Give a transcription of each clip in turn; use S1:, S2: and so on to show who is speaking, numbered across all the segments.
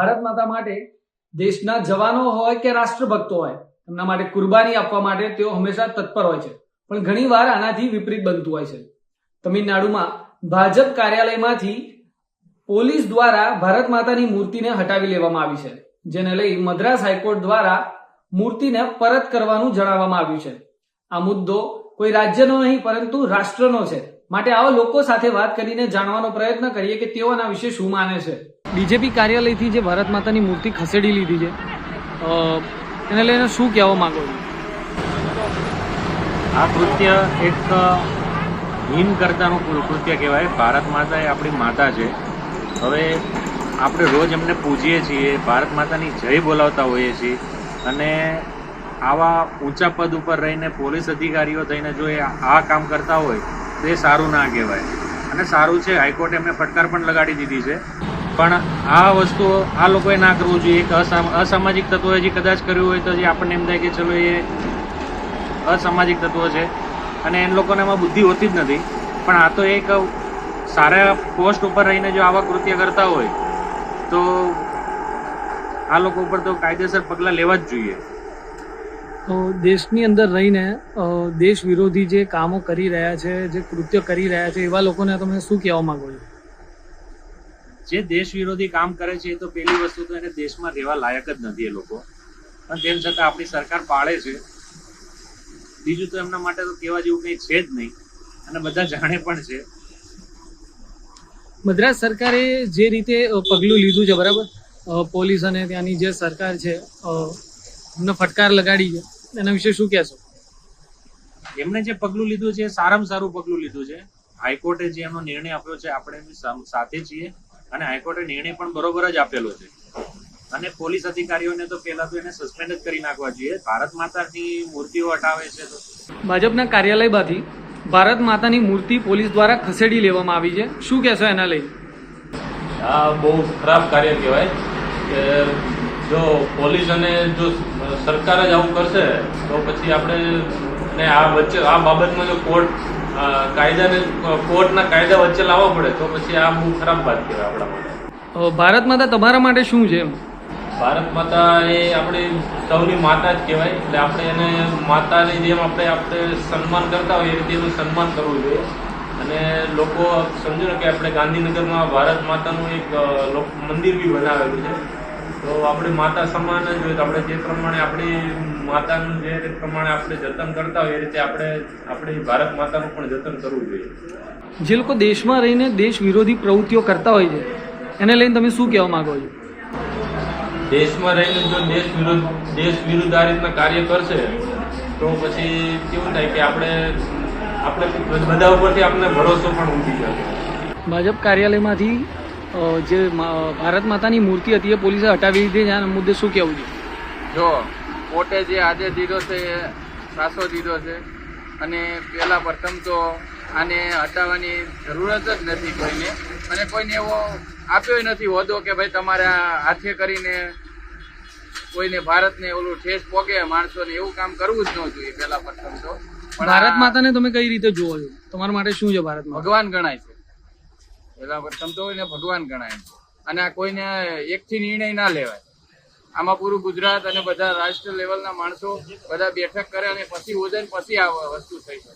S1: ભારત માતા માટે દેશના જવાનો હોય કે રાષ્ટ્રભક્તો હોય, એમના માટે કુરબાની આપવા માટે તેઓ હંમેશા તત્પર હોય છે. પણ ઘણીવાર આનાથી વિપરીત બનતું હોય છે. તમિલનાડુમાં ભાજપ કાર્યાલયમાંથી પોલીસ દ્વારા ભારત માતાની મૂર્તિને હટાવી લેવામાં આવી છે, જેને લઈ મદ્રાસ હાઈકોર્ટ દ્વારા મૂર્તિને પરત કરવાનું જણાવવામાં આવ્યું છે. આ મુદ્દો કોઈ રાજ્યનો નહીં, પરંતુ રાષ્ટ્રનો છે. માટે આવા લોકો સાથે વાત કરીને જાણવાનો પ્રયત્ન કરીએ કે તેઓ આના વિશે શું માને છે. બીજેપી કાર્યાલયથી જે ભારત માતાની મૂર્તિ ખસેડી લીધી છે એને લઈને શું કહેવા માંગો છો?
S2: આ કૃત્ય એક હિન કરતાનું કૃત્ય કહેવાય. ભારત માતા એ આપણી માતા છે. હવે આપણે રોજ એમને પૂજીએ છીએ, ભારત માતાની જય બોલાવતા હોઈએ છીએ અને આવા ઊંચા પદ ઉપર રહીને પોલીસ અધિકારીઓ થઈને જો એ આ કામ કરતા હોય, તો એ સારું ના કહેવાય. અને સારું છે, હાઈકોર્ટે એમને ફટકાર પણ લગાડી દીધી છે. પણ આ વસ્તુ આ લોકોએ ના કરવું જોઈએ. એક અસામ- અસામાજિક તત્વોએ જે કદાચ કર્યું હોય તો જે આપણને એમ થાય કે ચલો એ અસામાજિક તત્વો છે. અને એ લોકોને એમાં બુદ્ધિ હોતી જ નથી. પણ આ તો એક સારા પોસ્ટ ઉપર રહીને જો આવા કૃત્ય કરતા હોય, તો આ લોકો ઉપર તો કાયદેસર પગલાં લેવા જ જોઈએ.
S1: દેશની અંદર રહીને દેશ વિરોધી જે કામો કરી રહ્યા છે, જે કૃત્ય કરી રહ્યા છે, એવા લોકોને તમે શું કહેવા માંગો છો?
S2: જે દેશ વિરોધી કામ કરે છે એ તો પહેલી વસ્તુ તો એને દેશમાં રહેવા લાયક જ નથી એ લોકો. પણ તેમ છતાં આપણી સરકાર પાળે છે. બીજું તો એમના માટે તો કહેવા જેવું કંઈ છે જ નહીં. અને બધા જાણે પણ છે.
S1: મદ્રાસ સરકારે જે રીતે પગલું લીધું છે બરાબર? પોલીસ અને ત્યાંની જે સરકાર છે એમને ફટકાર લગાડી છે. એના વિશે શું કહેશો?
S2: એમણે જે પગલું લીધું છે સારામાં સારું પગલું લીધું છે. હાઈકોર્ટે જે એમનો નિર્ણય આપ્યો છે આપણે સાથે છીએ. અને હાઈકોર્ટે નિર્ણય પણ બરોબર જ આપેલો છે. અને પોલીસ અધિકારીઓને તો પહેલા તો એને સસ્પેન્ડ જ કરી નાખવા જોઈએ. ભારત માતાની મૂર્તિઓ હટાવે છે તો.
S1: ભાજપના કાર્યાલયમાંથી ભારત માતાની મૂર્તિ પોલીસ દ્વારા ખસેડી લેવામાં આવી છે. શું કહેશો એના લઈ?
S3: આ બહુ ખરાબ કાર્ય કહેવાય કે જો પોલીસ અને જો સરકાર જ આવું કરશે તો પછી આપણે ને આ વચ્ચે આ બાબતમાં જો કોર્ટ કાયદાને કોર્ટના કાયદા વચ્ચે લાવવા પડે તો પછી આ બહુ ખરાબ વાત કહેવાય આપણા માટે.
S1: ભારત માતા તમારા માટે શું છે
S3: ભારત માતા એ આપણી સૌની માતા જ કહેવાય એટલે આપણે એને માતાની જેમ આપણે આપણે સન્માન કરતા હોઈએ એ રીતે એનું સન્માન કરવું જોઈએ. અને લોકો સમજો ને કે આપણે ગાંધીનગરમાં ભારત માતાનું એક લોક- મંદિર બી બનાવેલું છે. તો આપણે માતા સમાન જ હોય તો આપણે જે પ્રમાણે આપણી માતાનું જે પ્રમાણે આપણે જતન કરતા હોય એ રીતે આપણે આપણી ભારત માતાનું પણ જતન કરવું જોઈએ.
S1: જે લોકો દેશમાં રહીને દેશ વિરોધી પ્રવૃત્તિઓ કરતા હોય છે એને લઈને તમે શું કહેવા માંગો છો?
S3: દેશમાં રહીને જો દેશ વિરુદ્ધ દેશ વિરુદ્ધ આ રીતના કાર્ય કરશે તો પછી કેવું થાય કે આપણે આપણે બધા ઉપરથી આપણને ભરોસો પણ ઊંઘી જશે.
S1: ભાજપ કાર્યાલયમાંથી જે ભારત માતાની મૂર્તિ હતી એ પોલીસે હટાવી દીધી આના મુદ્દે શું કહેવું છે?
S4: જો કોર્ટે જે આદેશ દીધો છે એ સાસો દીધો છે અને પહેલાં પ્રથમ તો આને હટાવવાની જરૂરત જ નથી કોઈને અને કોઈને એવો આપ્યો નથી હોદો કે ભાઈ તમારે હાથે કરીને કોઈને ભારતને ઓલું ઠેસ પોગે માણસોને એવું કામ કરવું જ ન જોઈએ પહેલા પ્રથમ તો.
S1: ભારત માતાને તમે કઈ રીતે જુઓ છો? તમારા માટે શું છે ભારત
S4: ભગવાન ગણાય છે. પહેલા પ્રથમ તો એને ભગવાન ગણાય અને આ કોઈને એકથી નિર્ણય ના લેવાય. આમાં પૂરું ગુજરાત અને બધા રાષ્ટ્ર લેવલના માણસો બધા બેઠક કરે અને પછી ઓજન પછી આ વસ્તુ થઈ શકે,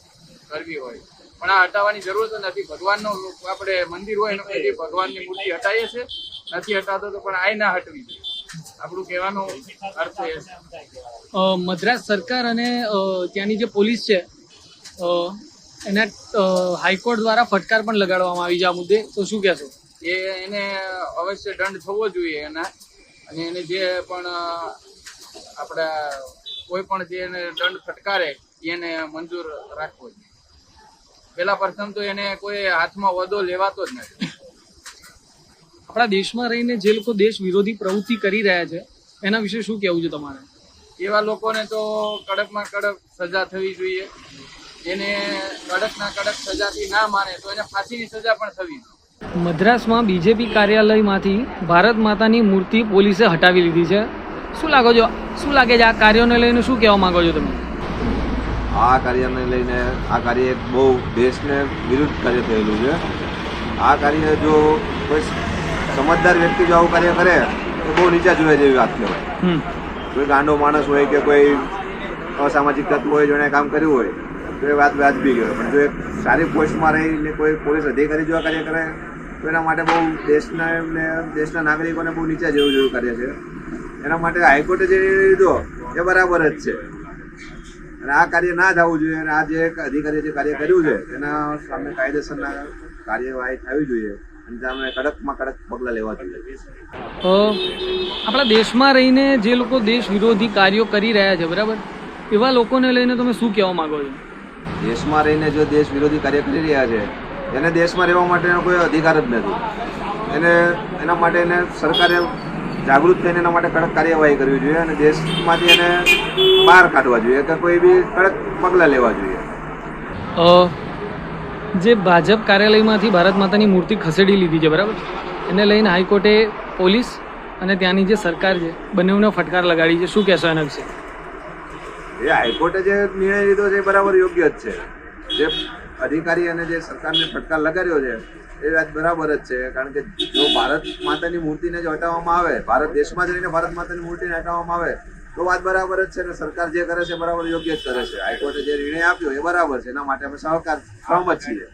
S4: કરવી હોય. પણ આ હટાવવાની જરૂર તો નથી. ભગવાનનો આપણે મંદિર હોય એનો પછી ભગવાનની મૂર્તિ હટાવીએ છે. નથી હટાતો તો પણ આય ના હટવી જોઈએ. આપણું કહેવાનો અર્થ એ
S1: મદ્રાસ સરકાર અને ત્યાંની જે પોલીસ છે એના હાઈકોર્ટ દ્વારા ફટકાર પણ લગાડવામાં આવી છે આ મુદ્દે. તો શું કહેશો?
S4: એ એને અવશ્ય દંડ થવો જોઈએ એના. અને એને જે પણ આપણા કોઈ પણ જે એને દંડ ફટકારે એને મંજૂર રાખવો જોઈએ. પેલા પ્રથમ તો એને કોઈ હાથમાં વદો લેવાતો જ નથી.
S1: આપણા દેશમાં રહીને જે લોકો દેશ વિરોધી પ્રવૃત્તિ કરી રહ્યા છે એના વિશે શું કહેવું છે તમારે?
S4: એવા લોકોને તો કડકમાં કડક સજા થવી જોઈએ. એને કડકના કડક સજાથી ના માને તો એને ફાંસીની સજા પણ થવી.
S1: મદ્રાસમાં બીજેપી કાર્યાલયમાંથી ભારત માતાની મૂર્તિ પોલીસે હટાવી લીધી છે. શું લાગો છો? શું લાગે છે આ કાર્યોને લઈને શું કહેવા માંગો છો તમે?
S5: આ કાર્યને લઈને આ કાર્ય એક બહુ દેશને વિરુદ્ધ કાર્ય થયેલું છે. આ કાર્ય જો કોઈ સમજદાર વ્યક્તિ જો આવું કાર્ય કરે તો બહુ નીચા જોયા જેવી વાત કહેવાય.
S1: હમ.
S5: કોઈ ગાંડો માણસ હોય કે કોઈ અસામાજિક તત્વ હોય જેણે કામ કર્યું હોય તો એ વાત વ્યાજબી કહેવાય પણ જો એક સારી પોસ્ટમાં રહીને કોઈ પોલીસ અધિકારી જો કાર્ય કરે, તો એના માટે બહુ દેશના એમને, દેશના નાગરિકોને બહુ નીચા જેવું જેવું કાર્ય છે. એના માટે હાઈકોર્ટે જે લીધો, એ બરાબર જ છે. અને આ કાર્ય ના થવું જોઈએ. અને આ જે અધિકારીએ જે કાર્ય કર્યું છે, એના સામે કાયદેસરના કાર્યવાહી થવી જોઈએ. અને સામે કડકમાં કડક પગલાં લેવા જોઈએ.
S1: આપણા દેશમાં રહીને જે લોકો દેશ વિરોધી કાર્યો કરી રહ્યા છે, બરાબર? એવા લોકોને લઈને તમે શું કહેવા માંગો છો?
S5: દેશમાં રહીને જો દેશ વિરોધી કાર્ય કરી રહ્યા છે, એને દેશમાં રહેવા માટેનો કોઈ અધિકાર જ નથી. એને, એના માટે એને સરકારે જાગૃત થઈને એના માટે કડક કાર્યવાહી કરવી જોઈએ અને દેશમાંથી એને બહાર કાઢવા જોઈએ કે કોઈ બી કડક પગલાં લેવા જોઈએ.
S1: જે ભાજપ કાર્યાલયમાંથી ભારત માતાની મૂર્તિ ખસેડી લીધી છે, બરાબર? એને લઈને હાઈકોર્ટે પોલીસ અને ત્યાંની જે સરકાર છે બંનેઓને ફટકાર લગાડી છે. શું કહેશો એના વિશે?
S5: એ હાઈકોર્ટે જે નિર્ણય લીધો છે એ બરાબર યોગ્ય જ છે. જે અધિકારી અને જે સરકારને ફટકાર લગાડ્યો છે, એ વાત બરાબર જ છે. કારણ કે જો ભારત માતાની મૂર્તિને જ હટાવવામાં આવે, ભારત દેશમાં જ રહીને ભારત માતાની મૂર્તિને હટાવવામાં આવે, તો વાત બરાબર જ છે અને સરકાર જે કરે છે બરાબર યોગ્ય જ કરે છે. હાઈકોર્ટે જે નિર્ણય આપ્યો એ બરાબર છે. એના માટે અમે સહકાર, સહમત છીએ.